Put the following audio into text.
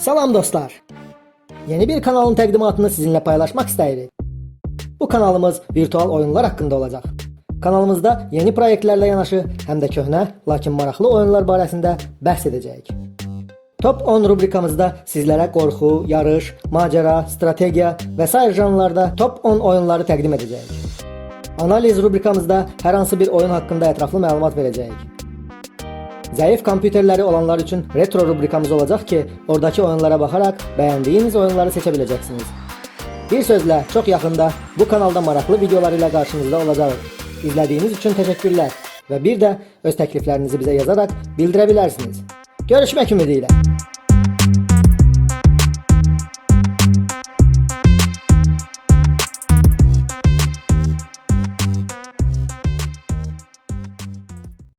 Salam dostlar. Yeni bir kanalın təqdimatını sizinle paylaşmak isteyirik. Bu kanalımız virtual oyunlar hakkında olacak. Kanalımızda yeni proyektlərlə yanaşı həm də köhnə, lakin maraqlı oyunlar barəsində bəhs edəcəyik. Top 10 rubrikamızda sizlərə qorxu, yarış, macera, strategiya və sair top 10 oyunları təqdim edəcəyik. Analiz rubrikamızda hər hansı bir oyun haqqında ətraflı məlumat verəcəyik. Zayıf kompüterleri olanlar için retro rubrikamız olacak ki oradaki oyunlara bakarak beğendiğiniz oyunları seçebileceksiniz. Bir sözle çok yakında bu kanalda maraklı videolar ile karşınızda olacağız. İzlediğiniz için teşekkürler ve bir de öz tekliflerinizi bize yazarak bildirebilirsiniz. Görüşmek ümidiyle.